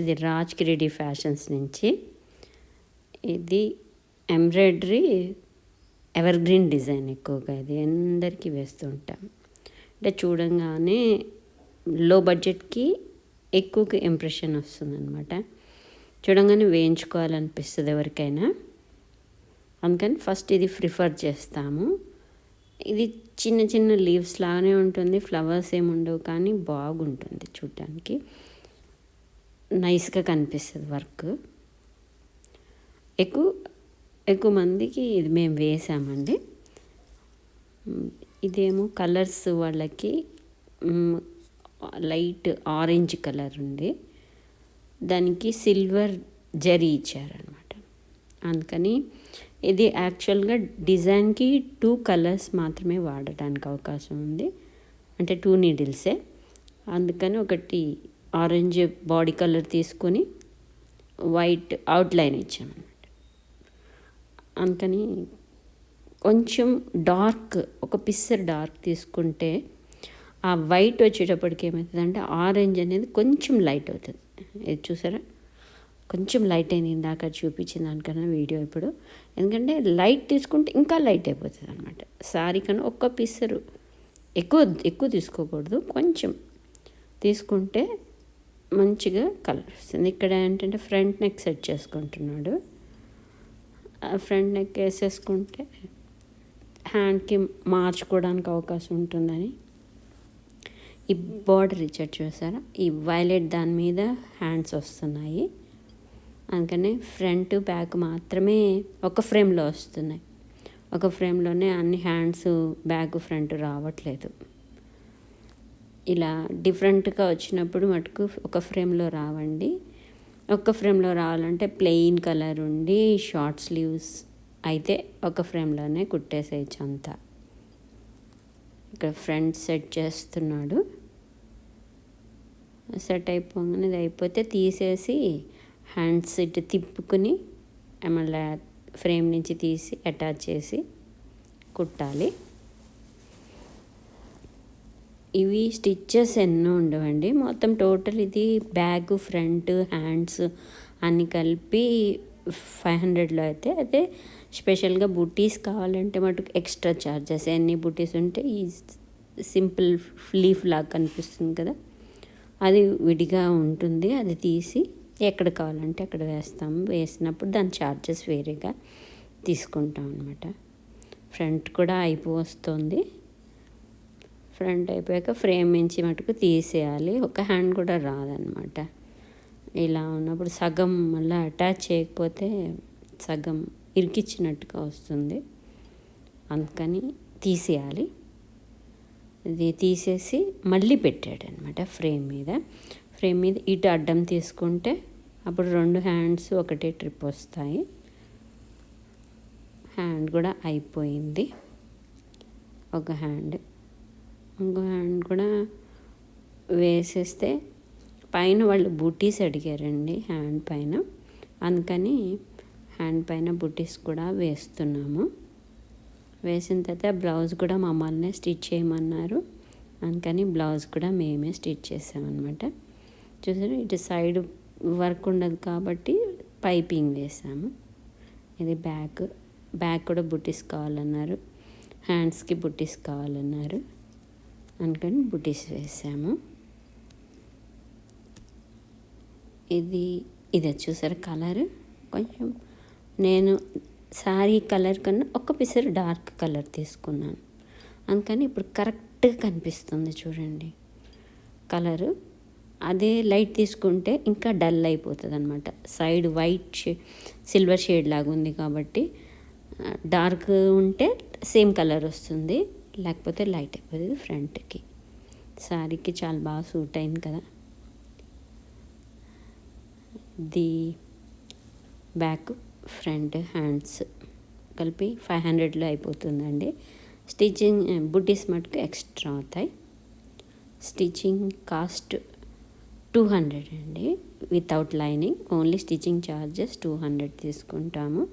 ఇది రాజ్ కిరీడి ఫ్యాషన్స్ నుంచి. ఇది ఎంబ్రాయిడరీ ఎవర్ గ్రీన్ డిజైన్ ఎక్కువగా ఇది అందరికీ వేస్తూ ఉంటాం. అంటే చూడంగానే లో బడ్జెట్కి ఎక్కువగా ఇంప్రెషన్ వస్తుందన్నమాట. చూడంగానే వేయించుకోవాలనిపిస్తుంది ఎవరికైనా. అందుకని ఫస్ట్ ఇది ప్రిఫర్ చేస్తాము. ఇది చిన్న చిన్న లీవ్స్ లాగానే ఉంటుంది ఫ్లవర్స్ ఏమి ఉండవు కానీ బాగుంటుంది చూడటానికి నైస్గా కనిపిస్తుంది వర్క్. ఎక్కువ ఎక్కువ మందికి ఇది మేము వేసామండి. ఇదేమో కలర్స్ వాళ్ళకి లైట్ ఆరెంజ్ కలర్ ఉంది. దానికి సిల్వర్ జరీ ఇచ్చారనమాట అందుకని ఇది యాక్చువల్గా డిజైన్కి టూ కలర్స్ మాత్రమే వాడటానికి అవకాశం ఉంది. అంటే టూ నీడిల్సే. అందుకని ఒకటి ఆరెంజ్ బాడీ కలర్ తీసుకొని వైట్ అవుట్లైన్ ఇచ్చామన్నమాట అందుకని కొంచెం డార్క్ ఒక పిస్సర్ డార్క్ తీసుకుంటే ఆ వైట్ వచ్చేటప్పటికి ఏమవుతుంది అంటే ఆరెంజ్ అనేది కొంచెం లైట్ అవుతుంది. ఇది చూసారా? కొంచెం లైట్ అయింది ఇందాక చూపించిన దానికన్నా వీడియో ఇప్పుడు. ఎందుకంటే లైట్ తీసుకుంటే ఇంకా లైట్ అయిపోతుంది అనమాట సారీ కన్నా ఒక్క పిస్సరు ఎక్కువ ఎక్కువ తీసుకోకూడదు. కొంచెం తీసుకుంటే మంచిగా కలర్ వస్తుంది ఇక్కడ ఏంటంటే ఫ్రంట్ నెక్ సెట్ చేసుకుంటున్నాడు. ఫ్రంట్ నెక్ వేసేసుకుంటే హ్యాండ్కి మార్చుకోవడానికి అవకాశం ఉంటుందని. ఈ బార్డర్ ఇచ్చారు చూసారా ఈ వైలెట్ దాని మీద హ్యాండ్స్ వస్తున్నాయి. అందుకని ఫ్రంట్ బ్యాక్ మాత్రమే ఒక ఫ్రేమ్లో వస్తున్నాయి. ఒక ఫ్రేమ్లోనే అన్ని హ్యాండ్స్ బ్యాక్ ఫ్రంట్ రావట్లేదు. ఇలా డిఫరెంట్గా వచ్చినప్పుడు మటుకు ఒక ఫ్రేమ్లో రావండి. ఒక ఫ్రేమ్లో రావాలంటే ప్లెయిన్ కలర్ ఉండి షార్ట్ స్లీవ్స్ అయితే ఒక ఫ్రేమ్లోనే కుట్టేసేయచ్చు అంతా ఇక్కడ ఫ్రంట్ సెట్ చేస్తున్నాడు. సెట్ అయిపోగానే అది అయిపోతే తీసేసి హ్యాండ్స్ ఇటు తిప్పుకుని మళ్ళీ ఫ్రేమ్ నుంచి తీసి అటాచ్ చేసి కుట్టాలి. ఇవి స్టిచ్చెస్ ఎన్నో ఉండవండి. మొత్తం టోటల్ ఇది బ్యాగ్ ఫ్రంట్ హ్యాండ్స్ అన్ని కలిపి ఫైవ్ హండ్రెడ్లో అయితే అయితే స్పెషల్గా బుటీస్ కావాలంటే మటుకు ఎక్స్ట్రా ఛార్జెస్ ఎన్ని బుటీస్ ఉంటే ఈ సింపుల్ లీఫ్ లాగా కనిపిస్తుంది కదా. అది విడిగా ఉంటుంది. అది తీసి ఎక్కడ కావాలంటే అక్కడ వేస్తాం. వేసినప్పుడు దాని ఛార్జెస్ వేరేగా తీసుకుంటాం అనమాట ఫ్రంట్ కూడా అయిపో వస్తుంది ఫ్రంట్ అయిపోయాక ఫ్రేమ్ నుంచి మటుకు తీసేయాలి. ఒక హ్యాండ్ కూడా రాదనమాట ఇలా ఉన్నప్పుడు సగం మళ్ళీ అటాచ్ చేయకపోతే సగం ఇరికిచ్చినట్టుగా వస్తుంది. అందుకని తీసేయాలి. ఇది తీసేసి మళ్ళీ పెట్టాడు అనమాట ఫ్రేమ్ మీద. ఫ్రేమ్ మీద ఇటు అడ్డం తీసుకుంటే అప్పుడు రెండు హ్యాండ్స్ ఒకటే ట్రిప్ వస్తాయి. హ్యాండ్ కూడా అయిపోయింది. ఒక హ్యాండ్ ఇంకో హ్యాండ్ కూడా వేసేస్తే పైన వాళ్ళు బుటీస్ అడిగారండి హ్యాండ్ పైన. అందుకని హ్యాండ్ పైన బుటీస్ కూడా వేస్తున్నాము. వేసిన తర్వాత బ్లౌజ్ కూడా మమ్మల్ని స్టిచ్ చేయమన్నారు. అందుకని బ్లౌజ్ కూడా మేమే స్టిచ్ చేసామన్నమాట. చూసారు ఇటు సైడ్ వర్క్ ఉండదు కాబట్టి పైపింగ్ వేసాము. ఇది బ్యాక్ బ్యాక్ కూడా బుటీస్ కావాలన్నారు. హ్యాండ్స్కి బుటీస్ కావాలన్నారు. అందుకని బుటీస్ వేసాము. ఇది ఇది చూసారు కలర్. కొంచెం నేను శారీ కలర్ కన్నా ఒక పిసర్ డార్క్ కలర్ తీసుకున్నాను. అందుకని ఇప్పుడు కరెక్ట్గా కనిపిస్తుంది చూడండి కలరు. అదే లైట్ తీసుకుంటే ఇంకా డల్ అయిపోతుంది అనమాట సైడ్ వైట్ షే సిల్వర్ షేడ్ లాగా ఉంది కాబట్టి డార్క్ ఉంటే సేమ్ కలర్ వస్తుంది. లేకపోతే లైట్ అయిపోతుంది ఫ్రంట్కి. శారీకి చాలా బాగా సూట్ అయింది కదా. ది బ్యాక్ ఫ్రంట్ హ్యాండ్స్ కలిపి ఫైవ్ హండ్రెడ్లో అయిపోతుందండి. స్టిచ్చింగ్ బుడ్డీస్ మటుకు ఎక్స్ట్రా అవుతాయి. స్టిచ్చింగ్ కాస్ట్ టూ హండ్రెడ్ అండి. Without lining only stitching charges two hundred తీసుకుంటాము.